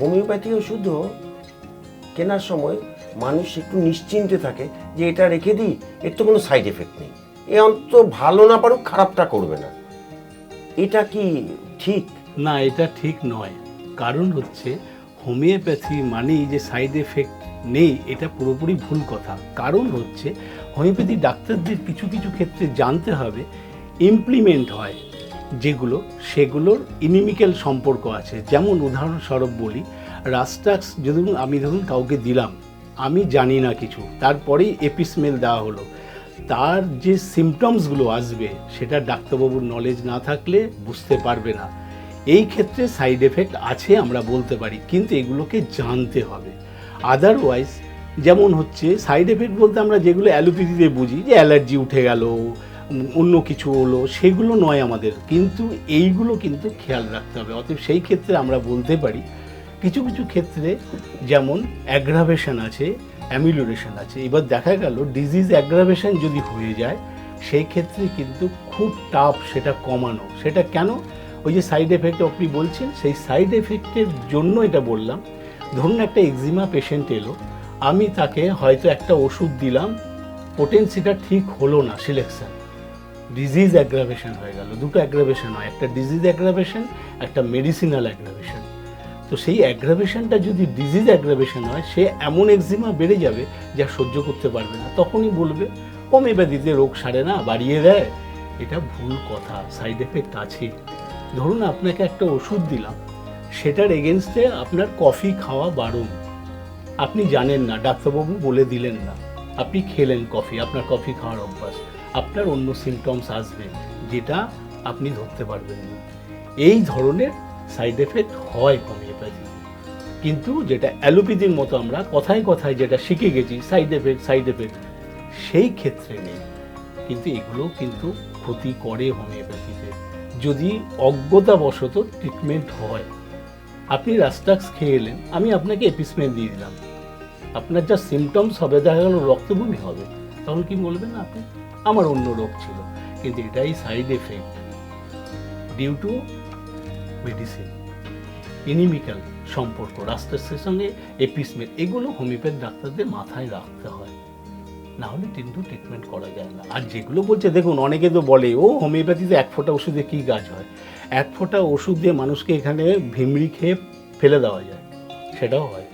Homeopathy ওষুধও কেনার সময় মানুষ একটু নিশ্চিন্তে থাকে যে এটা রেখে দিই, এর তো কোনো সাইড এফেক্ট নেই। এ অন্ত ভালো না পারুক, খারাপটা করবে না। এটা কি ঠিক? না, এটা ঠিক নয়। কারণ হচ্ছে হোমিওপ্যাথি মানেই যে সাইড এফেক্ট নেই, এটা পুরোপুরি ভুল কথা। কারণ হচ্ছে হোমিওপ্যাথি ডাক্তারদের কিছু কিছু ক্ষেত্রে জানতে হবে ইমপ্লিমেন্ট হয়। যেগুলো, সেগুলোর ইনিমিক্যাল সম্পর্ক আছে। যেমন উদাহরণস্বরূপ বলি রাস্টাক্স যদি আমি ধরুন কাউকে দিলাম, আমি জানি না কিছু, তারপরেই এপিসমেল দেওয়া হলো। তার যে সিমটমসগুলো আসবে, সেটা ডাক্তারবাবুর নলেজ না থাকলে বুঝতে পারবে না। এই ক্ষেত্রে সাইড এফেক্ট আছে আমরা বলতে পারি, কিন্তু এগুলোকে জানতে হবে। আদারওয়াইজ যেমন হচ্ছে সাইড এফেক্ট বলতে আমরা যেগুলো অ্যালোপ্যাথিতে বুঝি, যে অ্যালার্জি উঠে গেল অন্য কিছু হলো, সেগুলো নয় আমাদের। কিন্তু এইগুলো কিন্তু খেয়াল রাখতে হবে। অতএব সেই ক্ষেত্রে আমরা বলতে পারি, কিছু কিছু ক্ষেত্রে যেমন অ্যাগ্রাভেশন আছে অ্যামিলোরেশন আছে, এবার দেখা গেল ডিজিজ অ্যাগ্রাভেশন যদি হয়ে যায়, সেই ক্ষেত্রে কিন্তু খুব টাফ সেটা কমানো। সেটা কেন? ওই যে সাইড এফেক্ট আপনি বলছেন, সেই সাইড এফেক্টের জন্য এটা বললাম। ধরুন একটা এক্সিমা পেশেন্ট এলো, আমি তাকে হয়তো একটা ওষুধ দিলাম পোটেন্সিটা ঠিক হলো না সিলেকশন ডিজিজ অ্যাগ্রাভেশন হয়ে গেল। দুটো অ্যাগ্রাভেশন হয়, একটা ডিজিজ অ্যাগ্রাভেশন একটা মেডিসিনাল অ্যাগ্রাভেশন তো সেই অ্যাগ্রাভেশনটা যদি ডিজিজ অ্যাগ্রাভেশন হয়, সে এমন এক্সিমা বেড়ে যাবে যা সহ্য করতে পারবে না। তখনই বলবে, কমে হোমিওপ্যাথিতে রোগ সারে না, বাড়িয়ে দেয়। এটা ভুল কথা সাইড এফেক্ট আছে। ধরুন আপনাকে একটা ওষুধ দিলাম, সেটার এগেনস্টে আপনার কফি খাওয়া বারণ। আপনি জানেন না, ডাক্তারবাবু বলে দিলেন না। আপনি খেলেন কফি আপনার কফি খাওয়ার অভ্যাস। আপনার অন্য সিমটমস আসবে যেটা আপনি ধরতে পারবেন না। এই ধরনের সাইড এফেক্ট হয় হোমিওপ্যাথি কিন্তু যেটা অ্যালোপ্যাথির মতো আমরা কথায় কথায় যেটা শিখে গেছি সাইড এফেক্ট সাইড এফেক্ট সেই ক্ষেত্রে নেই। কিন্তু এগুলো কিন্তু ক্ষতি করে হোমিওপ্যাথিতে যদি অজ্ঞতাবশত ট্রিটমেন্ট হয়, আপনি রাস্টাক্স খেয়ে এলেন, আমি আপনাকে এপিসমেন্ট দিয়ে দিলাম। আপনার যা সিমটমস হবে, দেখা গেল রক্তভূমি হবে। তখন কি বলবেন আপনি? আমার অন্য রোগ ছিল, কিন্তু এটাই side effect due to medicine এনিমিক্যাল সম্পর্ক রাস্টাক্সের সঙ্গে এপিসমেন এগুলো হোমিওপ্যাথ ডাক্তারদের মাথায় রাখতে হয়। না হলে কিন্তু ট্রিটমেন্ট করা যায় না। আর যেগুলো বলছে, দেখুন, অনেকে তো বলে, ও হোমিওপ্যাথিতে এক ফোঁটা ওষুধে কী কাজ হয়? এক ফোঁটা ওষুধ দিয়ে মানুষকে এখানে ভিমড়ি খেয়ে ফেলে দেওয়া যায়। সেটাও হয়।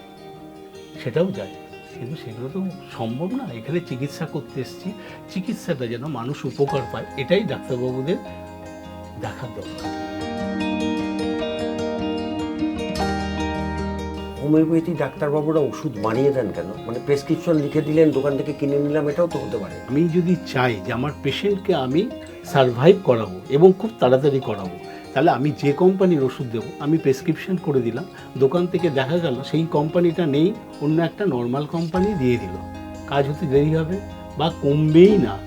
সেটাও যায়। কিন্তু সেগুলো তো সম্ভব না। এখানে চিকিৎসা করতে এসেছি। চিকিৎসাটা যেন মানুষ উপকার পায় এটাই ডাক্তারবাবুদের দেখার দরকার। হোমিওপ্যাথি ডাক্তারবাবুরা ওষুধ বানিয়ে দেন কেন? মানে প্রেসক্রিপশন লিখে দিলেন দোকান থেকে কিনে নিলাম এটাও তো হতে পারে। আমি যদি চাই যে আমার পেশেন্টকে আমি সারভাইভ করাবো এবং খুব তাড়াতাড়ি করাবো তাহলে আমি যে কোম্পানির ওষুধ দেবো, আমি প্রেসক্রিপশন করে দিলাম, দোকান থেকে দেখা গেল সেই কোম্পানিটা নেই, অন্য একটা নর্মাল কোম্পানি দিয়ে দিল। কাজ হতে দেরি হবে বা কমবেই না।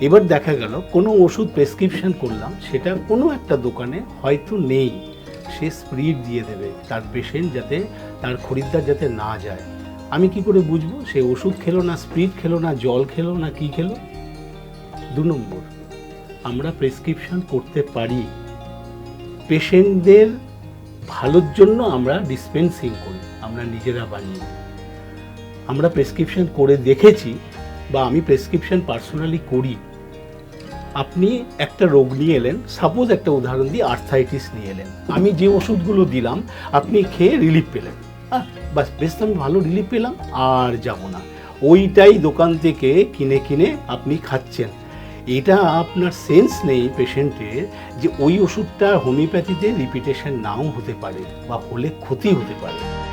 এবার দেখা গেল কোনো ওষুধ প্রেসক্রিপশন করলাম, সেটা কোনো একটা দোকানে হয়তো নেই। সে স্প্রিড দিয়ে দেবে তার পেশেন্ট যাতে, তার খরিদ্দার যাতে না যায়। আমি কি করে বুঝব সে ওষুধ খেলো না স্প্রিড খেলো না, জল খেলো না, কি খেলো? দু নম্বর, আমরা প্রেসক্রিপশন করতে পারি। পেশেন্টদের ভালোর জন্য আমরা ডিসপেন্সিং করি, আমরা নিজেরা বানিয়ে আমরা প্রেসক্রিপশন করে দেখেছি বা আমি প্রেসক্রিপশন পার্সোনালি করি। আপনি একটা রোগ নিয়ে এলেন সাপোজ একটা উদাহরণ দিয়ে আর্থাইটিস নিয়ে এলেন। আমি যে ওষুধগুলো দিলাম, আপনি খেয়ে রিলিফ পেলেন। হ্যাঁ বাস, বেশ আমি ভালো রিলিফ পেলাম, আর যাব না। ওইটাই দোকান থেকে কিনে কিনে আপনি খাচ্ছেন। এটা আপনার সেন্স নেই পেশেন্টের যে ওই ওষুধটা হোমিওপ্যাথিতে রিপিটেশন নাও হতে পারে বা হলে ক্ষতি হতে পারে।